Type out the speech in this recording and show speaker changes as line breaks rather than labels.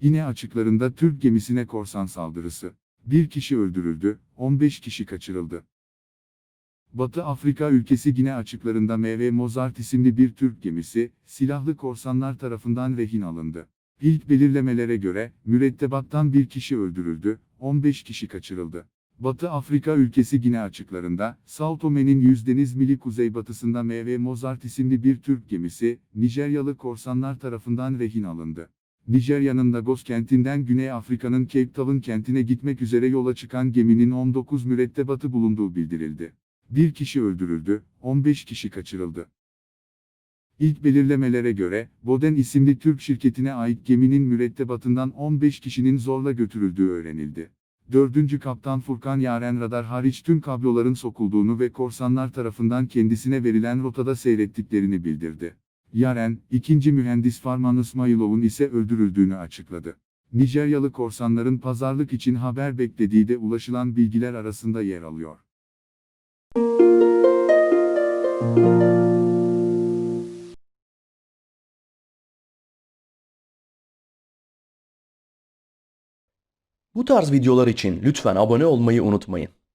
Yine açıklarında Türk gemisine korsan saldırısı. Bir kişi öldürüldü, 15 kişi kaçırıldı. Batı Afrika ülkesi Gine açıklarında MV Mozart isimli bir Türk gemisi, silahlı korsanlar tarafından rehin alındı. İlk belirlemelere göre, mürettebattan bir kişi öldürüldü, 15 kişi kaçırıldı. Batı Afrika ülkesi Gine açıklarında, Sao Tome'nin yüzdeniz mili kuzeybatısında MV Mozart isimli bir Türk gemisi, Nijeryalı korsanlar tarafından rehin alındı. Nijerya'nın Lagos kentinden Güney Afrika'nın Cape Town kentine gitmek üzere yola çıkan geminin 19 mürettebatı bulunduğu bildirildi. Bir kişi öldürüldü, 15 kişi kaçırıldı. İlk belirlemelere göre, Boden isimli Türk şirketine ait geminin mürettebatından 15 kişinin zorla götürüldüğü öğrenildi. 4. Kaptan Furkan Yaren radar hariç tüm kabloların sokulduğunu ve korsanlar tarafından kendisine verilen rotada seyrettiklerini bildirdi. Yaren, ikinci mühendis Farman İsmailov'un ise öldürüldüğünü açıkladı. Nijeryalı korsanların pazarlık için haber beklediği de ulaşılan bilgiler arasında yer alıyor.
Bu tarz videolar için lütfen abone olmayı unutmayın.